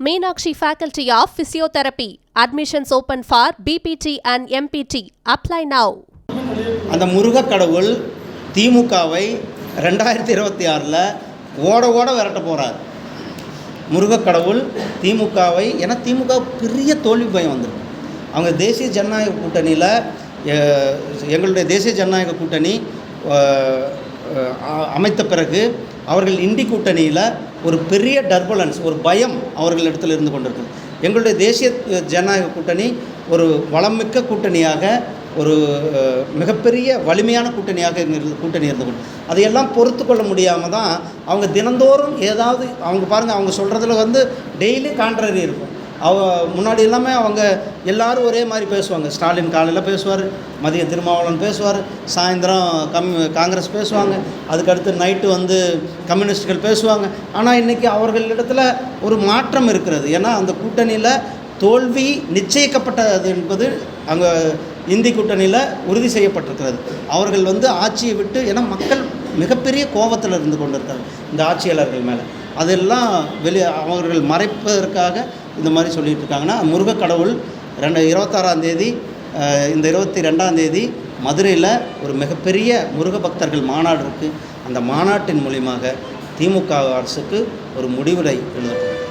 Meenakshi faculty of physiotherapy admissions open for BPT and MPT apply now அந்த முருகக் கடவுள் திமுகவை ரெண்டாயிரத்தி இருபத்தி ஆறில் ஓட ஓட விரட்ட போகிறார் முருகக் கடவுள் திமுகவை ஏன்னா திமுக பெரிய தோல்வி பயம் வந்திருக்கு. அவங்க தேசிய ஜனநாயக கூட்டணியில் எங்களுடைய தேசிய ஜனநாயக கூட்டணி அமைத்த பிறகு அவர்கள் இண்டி கூட்டணியில் ஒரு பெரிய டர்புலன்ஸ் ஒரு பயம் அவர்களிடத்தில் இருந்து கொண்டிருக்கு எங்களுடைய தேசிய ஜனநாயக கூட்டணி ஒரு வளமிக்க கூட்டணியாக ஒரு மிகப்பெரிய வலிமையான கூட்டணியாக இருந்து கூட்டணி இருந்து கொண்டு அதையெல்லாம் பொறுத்து கொள்ள முடியாமல் தான் அவங்க தினந்தோறும் ஏதாவது அவங்க பாருங்கள் அவங்க சொல்கிறதுல வந்து டெய்லி கான்ட்ரரி இருக்கும். அவ முன்னாடி எல்லாமே அவங்க எல்லாரும் ஒரே மாதிரி பேசுவாங்க. ஸ்டாலின் காலையில் பேசுவார் மதிய திருமாவளவன் பேசுவார் சாயந்தரம் கம் காங்கிரஸ் பேசுவாங்க அதுக்கடுத்து நைட்டு வந்து கம்யூனிஸ்டுகள் பேசுவாங்க. ஆனால் இன்றைக்கி அவர்களிடத்தில் ஒரு மாற்றம் இருக்கிறது. ஏன்னா அந்த கூட்டணியில் தோல்வி நிச்சயிக்கப்பட்டது என்பது அங்கே இந்தி கூட்டணியில் உறுதி செய்யப்பட்டிருக்கிறது. அவர்கள் வந்து ஆட்சியை விட்டு ஏன்னா மக்கள் மிகப்பெரிய கோபத்தில் இருந்து கொண்டிருக்காங்க இந்த ஆட்சியாளர்கள் மேலே. அதெல்லாம் வெளி அவர்கள் மறைப்பதற்காக இந்த மாதிரி சொல்லிட்டு இருக்காங்கன்னா முருகக் கடவுள் ரெண்டு இருபத்தாறாம் தேதி இந்த இருபத்தி ரெண்டாம் தேதி மதுரையில் ஒரு மிகப்பெரிய முருக பக்தர்கள் மாநாடு இருக்குது அந்த மாநாட்டின் மூலியமாக திமுக அரசுக்கு ஒரு முடிவுரை எழுதப்படும்